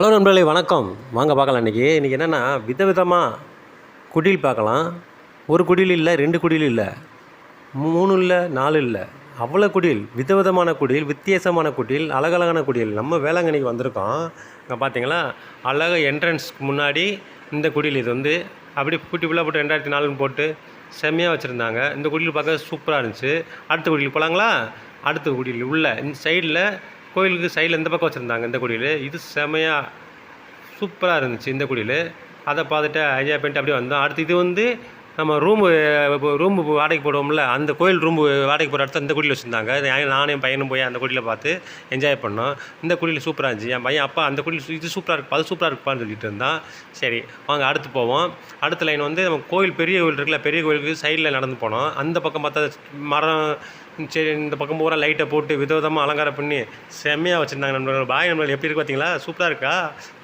Hello நண்பர்களே வணக்கம். வாங்க பார்க்கலாம் இன்றைக்கி இன்றைக்கி என்னென்னா விதவிதமாக குடில் பார்க்கலாம். ஒரு குடில் இல்லை ரெண்டு குடில் இல்லை மூணு இல்லை நாலு இல்லை. அவ்வளோ குடில் விதவிதமான குடில் வித்தியாசமான குடில் அழகழகான குடில். நம்ம வேளாங்கண்ணிக்கு வந்திருக்கோம். இங்கே பார்த்தீங்களா அழகாக என்ட்ரன்ஸ்க்கு முன்னாடி இந்த குடில் இது வந்து அப்படி குட்டி ஃபுல்லாக போட்டு ரெண்டாயிரத்தி நாலுன்னு போட்டு செம்மையாக வச்சுருந்தாங்க. இந்த குடில் பார்க்க சூப்பராக இருந்துச்சு. அடுத்த குடில் போகலாங்களா அடுத்த குடில் உள்ள இந்த சைடில் கோயிலுக்கு சைடில் இந்த பக்கம் வச்சுருந்தாங்க இந்த குடியில். இது செமையாக சூப்பராக இருந்துச்சு இந்த குடியில். அதை பார்த்துட்டு என்ஜாய் பண்ணிட்டு அப்படியே வந்தோம். அடுத்து இது வந்து நம்ம ரூமு ரூமு வாடகைக்கு போடுவோம்ல அந்த கோயில் ரூம் வாடகைக்கு போகிற இடத்த இந்த குடியில் வச்சுருந்தாங்க. நானும் என் பையனும் போய் அந்த குடியில் பார்த்து என்ஜாய் பண்ணோம். இந்த குடியில் சூப்பராக இருந்துச்சு. என் பையன் அப்பா அந்த குடியில் இது சூப்பராக இருக்கு அது சூப்பராக இருக்குப்பான்னு சொல்லிட்டு இருந்தான். சரி வாங்க அடுத்து போவோம். அடுத்த லைன் வந்து நம்ம கோயில் பெரிய கோயில் இருக்குல்ல பெரிய கோயிலுக்கு சைடில் நடந்து போனோம். அந்த பக்கம் பார்த்தா மரம் சரி இந்த பக்கம் பூரா லைட்டை போட்டு விதவிதமாக அலங்காரம் பண்ணி செம்மையாக வச்சுருந்தாங்க நண்பர்கள். பாய் நண்பர்கள் எப்படி இருக்கு பார்த்தீங்களா சூப்பராக இருக்கா?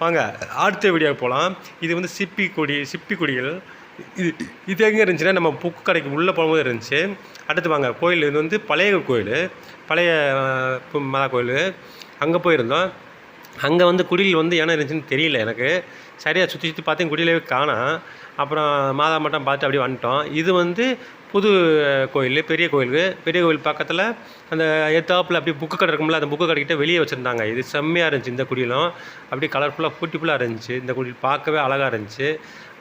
வாங்க அடுத்த வீடியோக்கு போகலாம் இது வந்து சிப்பி கொடி சிப்பி கொடிகள். இது இது எங்கே இருந்துச்சுன்னா நம்ம புக்கு கடைக்கு உள்ளே போகும்போது இருந்துச்சு. அடுத்து வாங்க கோயில் இது வந்து பழைய கோயில். பழைய அஹ், மலா கோயில். அங்கே போயிருந்தோம். அங்கே வந்து குடில் வந்து என்ன இருந்துச்சுன்னு தெரியல எனக்கு. சரியாக சுற்றி சுற்றி பார்த்தேன் குடிலே காணோம் அப்புறம் மாதா மட்டம் பார்த்து அப்படியே வந்துட்டோம். இது வந்து புது கோயில் பெரிய கோயிலுக்கு. பெரிய கோயில் பக்கத்தில் அந்த எத்தாப்பில் அப்படியே புக்கு கடை இருக்கும்ல அந்த புக்கு கடைக்கிட்ட வெளியே வச்சுருந்தாங்க. இது செம்மையாக இருந்துச்சு இந்த குடியிலும் அப்படியே கலர்ஃபுல்லாக பியூட்டிஃபுல்லாக இருந்துச்சு. இந்த குடில் பார்க்கவே அழகாக இருந்துச்சு.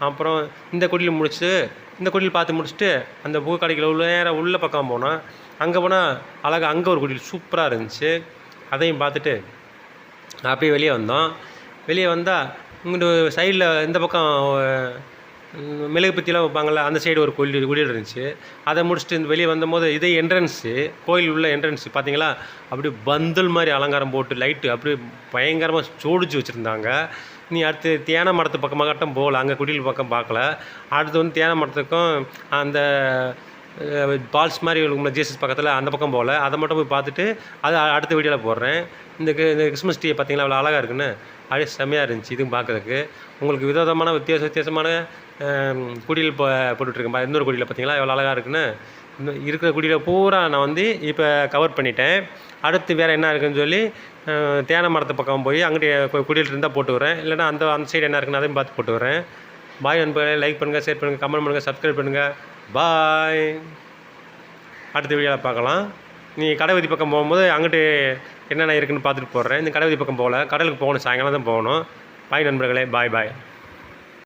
அப்புறம் இந்த குடியில் முடிச்சு இந்த குடில் பார்த்து முடிச்சுட்டு அந்த புக்கு கடைக்கில் உள்ள நேராக உள்ள பக்கம் போனோம். அங்கே போனால் அழகாக அங்கே ஒரு குடில் சூப்பராக இருந்துச்சு. அதையும் பார்த்துட்டு அப்படியே வெளியே வந்தோம். வெளியே வந்தால் இங்கிட்டு சைடில் இந்த பக்கம் மிளகு பற்றிலாம் வைப்பாங்கள்ல அந்த சைடு ஒரு கோயில் குடியில் இருந்துச்சு. அதை முடிச்சுட்டு இந்த வெளியே வந்தபோது இதே என்ட்ரன்ஸு கோயில் உள்ள என்ட்ரன்ஸு பார்த்தீங்களா அப்படியே பந்தல் மாதிரி அலங்காரம் போட்டு லைட்டு அப்படியே பயங்கரமாக சோடிச்சு வச்சுருந்தாங்க. நீ அடுத்து தியான மரத்து பக்கமாக கட்டம் போகல அங்கே குடியில் பக்கம் பார்க்கல. அடுத்து வந்து தியான மரத்துக்கும் அந்த பால்ஸ் மாதிரி இருக்கும்ல ஜீசஸ் பக்கத்தில் அந்த பக்கம் போகல. அதை மட்டும் போய் பார்த்துட்டு அது அடுத்த வீடியோவில் போடுறேன். இந்த இந்த கிறிஸ்மஸ் ட்ரீ பார்த்தீங்களா அவ்வளோ அழகாக இருக்குன்னு? அப்படியே செம்மையாக இருந்துச்சு இதுவும் பார்க்குறதுக்கு உங்களுக்கு விதவிதமான வித்தியாச வித்தியாசமான குடியில் இப்போ போட்டுட்ருக்கேன் பா- இன்னொரு குடியில் பார்த்தீங்களா எவ்வளோ அழகாக இருக்குன்னு? இன்னும் இருக்கிற குடியில் பூரா நான் வந்து இப்போ கவர் பண்ணிட்டேன். அடுத்து வேறு என்ன இருக்குன்னு சொல்லி தேனை தேன மரத்து பக்கம் போய் அங்கிட்டு குடியில் இருந்தால் போட்டு வரேன் இல்லைன்னா அந்த அந்த சைடு என்ன இருக்குன்னு அதையும் பார்த்து போட்டு வரேன் பாய் நண்பர்களே லைக் பண்ணுங்கள் ஷேர் பண்ணுங்கள் கமெண்ட் பண்ணுங்கள் சப்ஸ்கிரைப் பண்ணுங்கள் பாய். அடுத்த வீடியோவில் பார்க்கலாம். நீ கடைவதி பக்கம் போகும்போது அங்கிட்டு என்னென்ன இருக்குன்னு பார்த்துட்டு போடுறேன் இந்த கடைவதி பக்கம் போகல. கடலுக்கு போகணும். சாயங்காலம் தான் போகணும். பாய் நண்பர்களே பாய் பாய்.